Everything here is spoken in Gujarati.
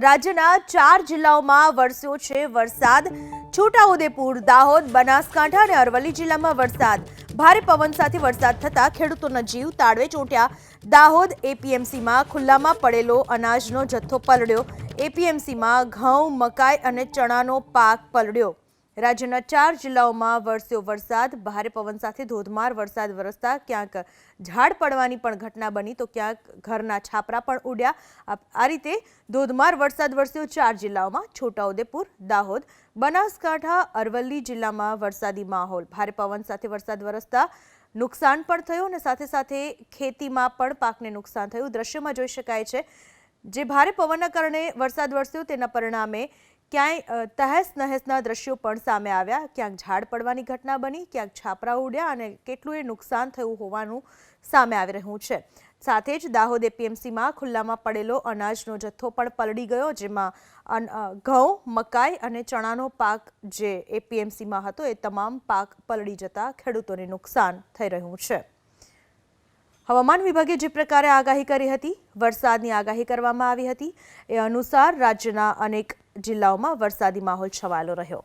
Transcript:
રાજ્યના ચાર જિલ્લાઓમાં વરસ્યો છે વરસાદ. છોટાઉદેપુર, દાહોદ, બનાસકાંઠા અને અરવલ્લી જિલ્લામાં વરસાદ. ભારે પવન સાથે વરસાદ થતા ખેડૂતોના જીવ તાળવે ચોંટ્યા. દાહોદ એપીએમસીમાં ખુલ્લામાં પડેલો અનાજનો જથ્થો પલળ્યો. એપીએમસીમાં ઘઉં, મકાઈ અને ચણાનો પાક પલળ્યો. રાજ્યના ચાર જિલ્લાઓમાં વરસ્યો વરસાદ, ભારે પવન સાથે ધોધમાર વરસાદ વરસતા ક્યાંક ઝાડ પડવાની પણ ઘટના બની તો ક્યાંક ઘરના છાપરા પણ ઉડ્યા. આ રીતે ધોધમાર વરસાદ વરસ્યો ચાર જિલ્લાઓમાં. છોટાઉદેપુર, દાહોદ, બનાસકાંઠા, અરવલ્લી જિલ્લામાં વરસાદી માહોલ. ભારે પવન સાથે વરસાદ વરસતા નુકસાન પણ થયું અને સાથે સાથે ખેતીમાં પણ પાકને નુકસાન થયું. દ્રશ્યમાં જોઈ શકાય છે, જે ભારે પવનના કારણે વરસાદ વરસ્યો, તેના પરિણામે ક્યાંય તહેસ નહેસના દ્રશ્યો પણ સામે આવ્યા. ક્યાંક ઝાડ પડવાની ઘટના બની, ક્યાંક છાપરા ઉડ્યા અને કેટલું એ નુકસાન થયું હોવાનું સામે આવી રહ્યું છે. સાથે જ દાહોદ એપીએમસીમાં ખુલ્લામાં પડેલો અનાજનો જથ્થો પણ પલળી ગયો, જેમાં ઘઉં, મકાઈ અને ચણાનો પાક જે એપીએમસીમાં હતો, એ તમામ પાક પલળી જતા ખેડૂતોને નુકસાન થઈ રહ્યું છે. હવામાન વિભાગે જે પ્રકારે આગાહી કરી હતી, વરસાદની આગાહી કરવામાં આવી હતી. એ અનુસાર રાજ્યના અનેક જિલ્લાઓમાં વરસાદી માહોલ છવાયેલો રહ્યો.